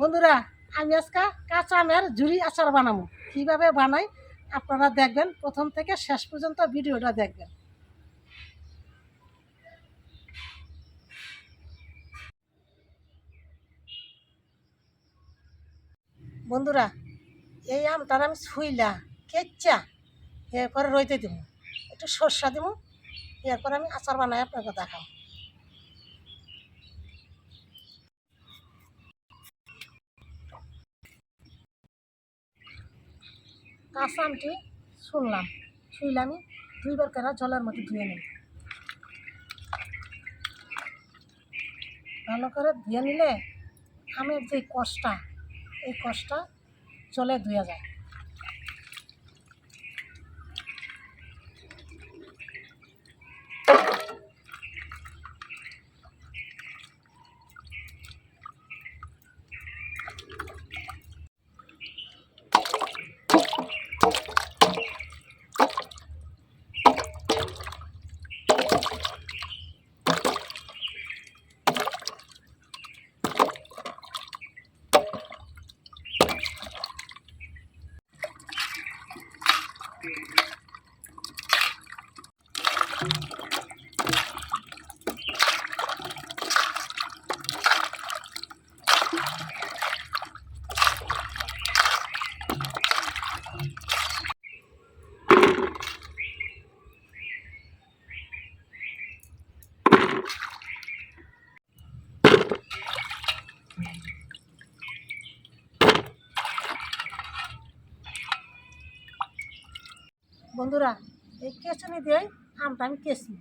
বন্ধুরা, আমি আজকে কাঁচা আমের ঝুরি আচার বানাবো। কীভাবে বানাই আপনারা দেখবেন, প্রথম থেকে শেষ পর্যন্ত ভিডিওটা দেখবেন। বন্ধুরা, এই আমটার আমি ছুইলা, কেচ্চা, এরপরে রইতে দিব। একটু সর্ষা দিব, এরপর আমি আচার বানাই আপনাকে দেখাবো। কাঁচা শুনলাম। শুইলে আমি দুইবার কেনা জলের মধ্যে ধুয়ে নিই ভালো করে ধুয়ে নিলে আমের যে কষটা এই কষটা জলে ধুয়ে যায়। বন্ধুরা এই কেঁচুনি দিয়ে আমটা আমি কেচি।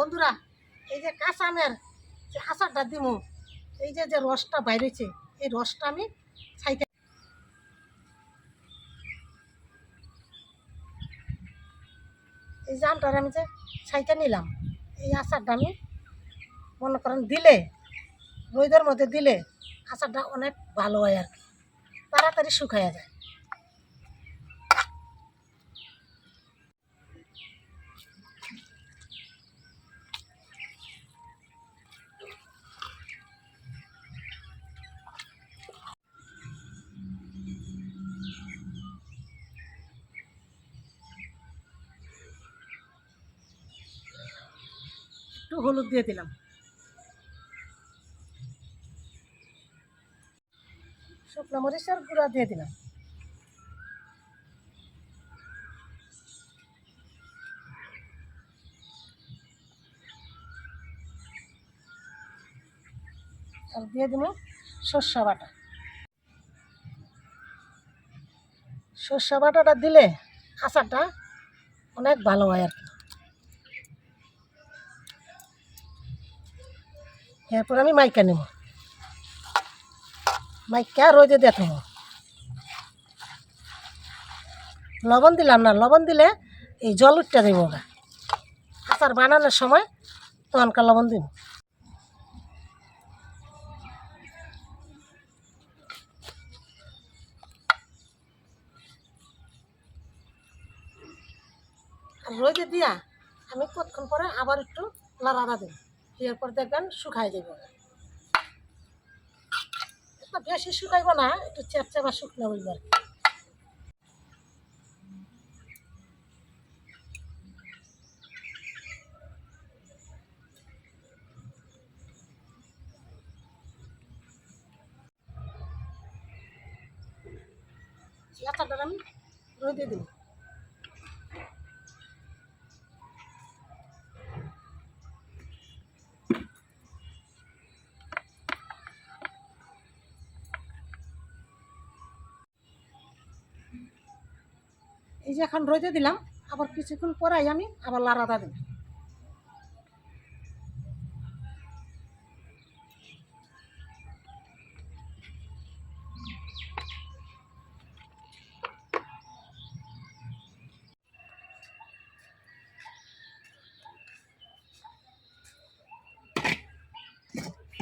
বন্ধুরা, এই যে কাঁচা আমের যে আচারটা দিব এই যে যে রসটা বাইরেছে, এই রসটা আমি ছাইতে এই যে আমটার আমি যে ছাইতে নিলাম, এই আচারটা আমি মনে করেন দিলে, রোদের মধ্যে দিলে আচারটা অনেক ভালো হয় আর কি, তাড়াতাড়ি শুকাইয়া যায়। একটু হলুদ দিয়ে দিলাম। শুকনো মরিচের গুঁড়া দিয়ে দিলাম। আর দিয়ে দিব সর্ষা বাটা। সর্ষা বাটাটা দিলে আচারটা অনেক ভালো হয় আর কি। এরপর আমি মাইকা নেব। মাইকা রোদে দিয়ে লবণ দিলাম না, লবণ দিলে এই জল উঠতে দেবো ওরা আচার বানানোর সময় তখনকার লবণ দিব। রোদে দিয়া, আমি কতক্ষণ পরে আবার একটু লাড়াড়া দেব। এরপর দেখবেন শুকাই দেব বেশি শুকাইব না একটু চ্যাপচ্যাপা শুকনো হইব আর রোদে দিই যে এখন রোদে দিলাম, আবার কিছুক্ষণ পরাই আমি আবার লাড়াদা দিই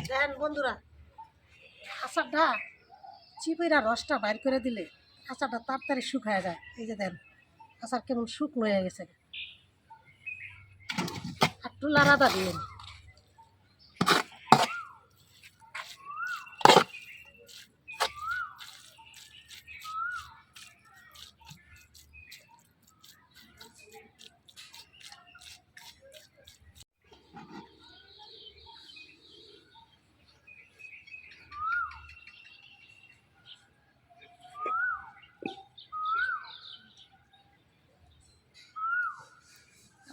দেখেন বন্ধুরা, আচারটা চিপেরা রসটা বাইর করে দিলে আচারটা তাড়াতাড়ি শুকায় যায়। এই যে দেন। আচার কেমন শুকনো হয়ে গেছে। একটু লাড়াদা দিলেন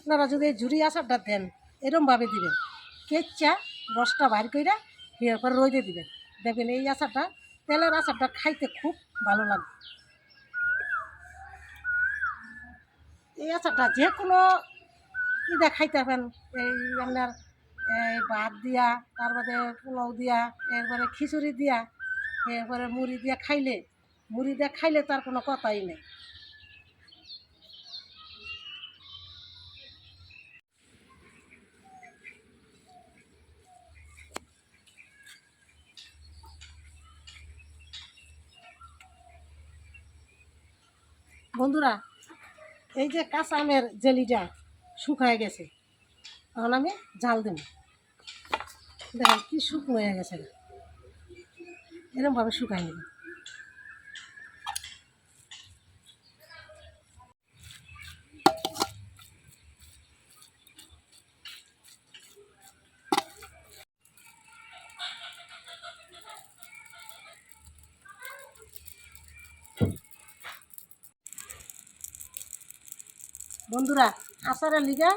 আপনারা যদি ঝুরি আচারটা দেন, এরমভাবে দিবেন। কেচ্চা রসটা বাইর কইরা হিয়ার পরে রইদে দিবেন। দেখবেন এই আচারটা, তেলের আচারটা খাইতে খুব ভালো লাগবে এই আচারটা যে কোনো ইদা খাইতে পারেন এই আপনার, এই ভাত দিয়া তারপরে পোলাও দিয়া, এরপরে খিচুড়ি দিয়া, এরপরে মুড়ি দিয়া খাইলে, মুড়ি দিয়া খাইলে তার কোনো কথাই নেই। বন্ধুরা, এই যে কাঁচা আমের জেলিটা শুকায় গেছে তখন আমি জাল দেব। দেখেন কি শুকনো হয়ে গেছে এরকমভাবে শুকায় নেব। বন্ধুরা, আচারের লিগা,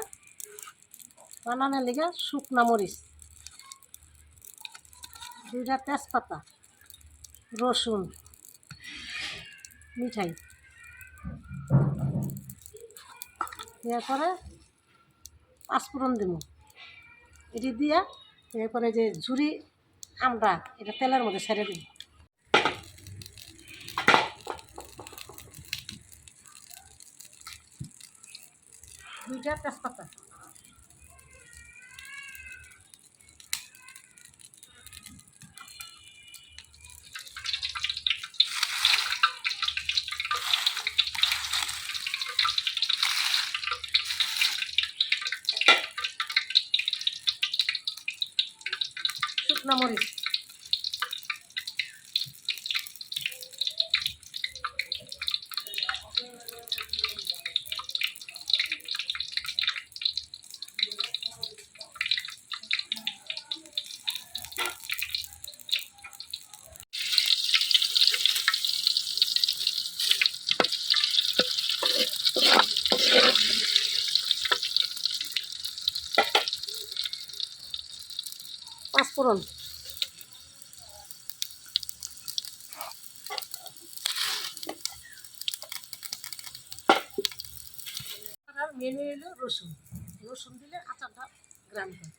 বানানোর লিগা শুকনা মরিচ, দুইটা তেজপাতা, রসুন, মিঠাই। এরপরে পাঁচফোড়ন দিব এটি দিয়া এরপরে যে ঝুরি আমরা এটা তেলের মধ্যে ছেড়ে দিই দুইটা তেজপাতা শুকনা মরিচ পাঁচফোড়ন মেনু এলো রসুন। রসুন দিলে আচারটা গ্রাম হয়।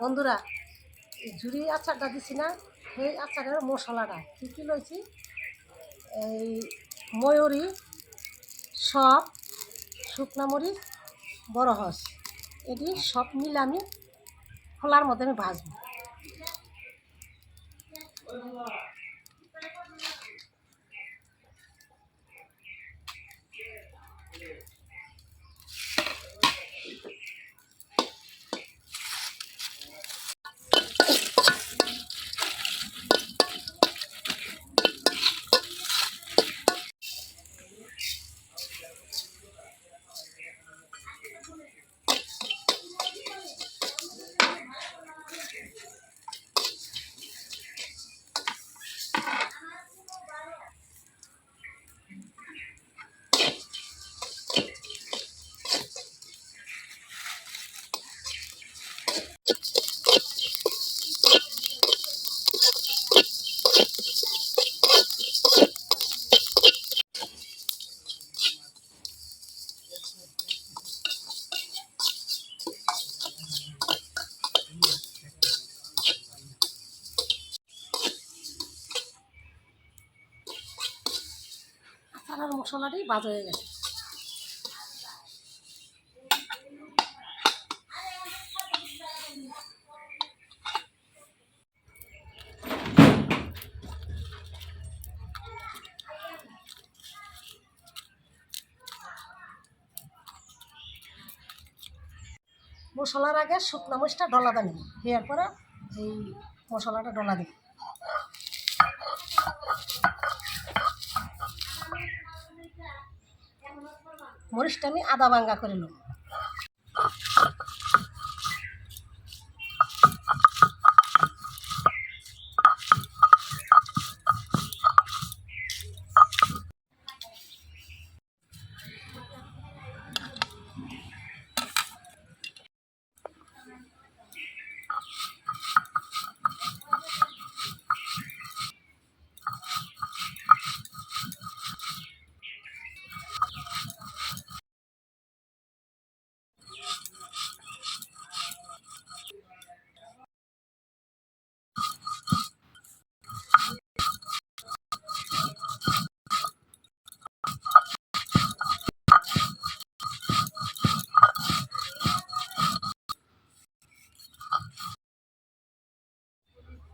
বন্ধুরা ঝুড়ি আচারটা দিছি না সেই আচারের মশলাটা। কি কি লইছি? এই ময়ূরী, সব, শুকনা মরিচ, বড় হস। এটি সব মিলে আমি খোলার মধ্যে আমি ভাজবো। আচারের মশলাটি বাজ হয়ে গেছে। মশলার আগে শুকনো মরিচটা ডলা দানি দেওয়ার পরে এই মশলাটা ডলা দিই মরিচটা আমি আদা ভাঙ্গা করে নেব।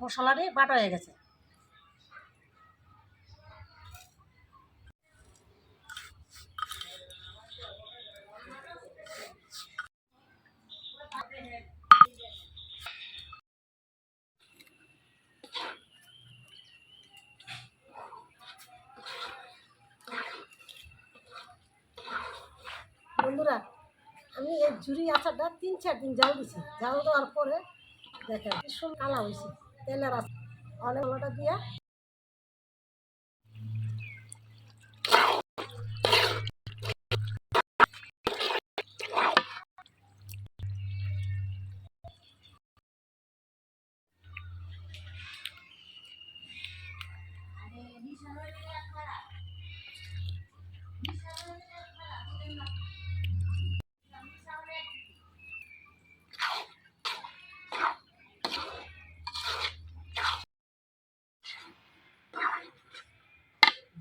মশলাটি বাটা হয়ে গেছে। বন্ধুরা, আমি এই ঝুড়ি আচারটা তিন চার দিন জাল দিছি। জাল দেওয়ার পরে দেখেন ভীষণ কালা হয়েছে। তেলের আচার অনেক ওটা দিয়া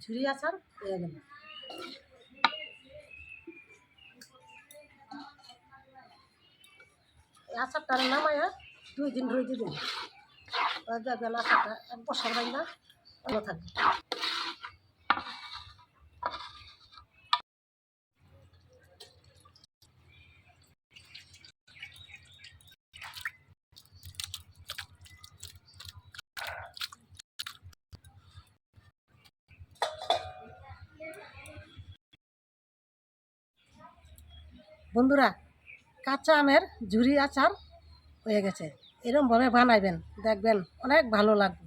ঝুড়ি আচার পেয়ে গেল এই আচারটা নামায়া দুই দিন রয়ে দিন দেখবেন আচারটা এক বছর বাইনা ভালো থাকবে। বন্ধুরা কাঁচা আমের ঝুরি আচার হয়ে গেছে। এরমভাবে বানাইবেন দেখবেন অনেক ভালো লাগবে।